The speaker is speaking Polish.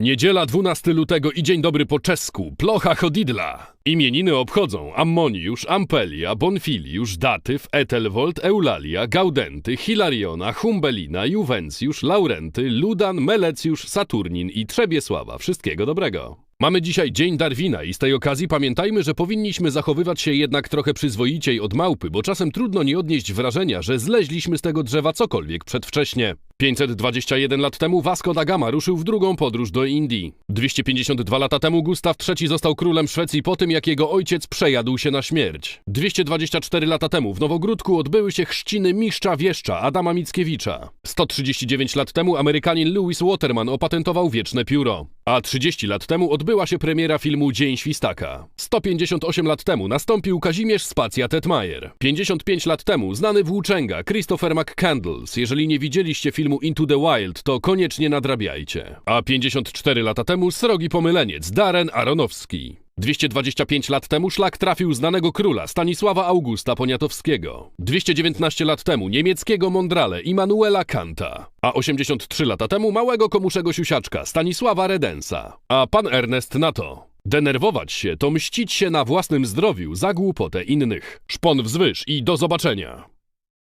Niedziela 12 lutego i dzień dobry po czesku, plocha chodidla. Imieniny obchodzą Ammoniusz, Ampelia, Bonfiliusz, Datyw, Etelwold, Eulalia, Gaudenty, Hilariona, Humbelina, Juwencjusz, Laurenty, Ludan, Melecjusz, Saturnin i Trzebiesława. Wszystkiego dobrego. Mamy dzisiaj Dzień Darwina i z tej okazji pamiętajmy, że powinniśmy zachowywać się jednak trochę przyzwoiciej od małpy, bo czasem trudno nie odnieść wrażenia, że zleźliśmy z tego drzewa cokolwiek przedwcześnie. 521 lat temu Vasco da Gama ruszył w drugą podróż do Indii. 252 lata temu Gustaw III został królem Szwecji po tym, jak jego ojciec przejadł się na śmierć. 224 lata temu w Nowogródku odbyły się chrzciny mistrza wieszcza Adama Mickiewicza. 139 lat temu Amerykanin Lewis Waterman opatentował wieczne pióro. A 30 lat temu odbyła się premiera filmu Dzień Świstaka. 158 lat temu nastąpił Kazimierz Spacja Tetmajer. 55 lat temu znany włóczęga Christopher McCandles. Jeżeli nie widzieliście filmu Into the Wild, to koniecznie nadrabiajcie. A 54 lata temu srogi pomyleniec Darren Aronowski. 225 lat temu szlak trafił znanego króla Stanisława Augusta Poniatowskiego. 219 lat temu niemieckiego mądrale Immanuela Kanta. A 83 lata temu małego komuszego siusiaczka Stanisława Redensa. A pan Ernest na to. Denerwować się to mścić się na własnym zdrowiu za głupotę innych. Szpon wzwyż i do zobaczenia.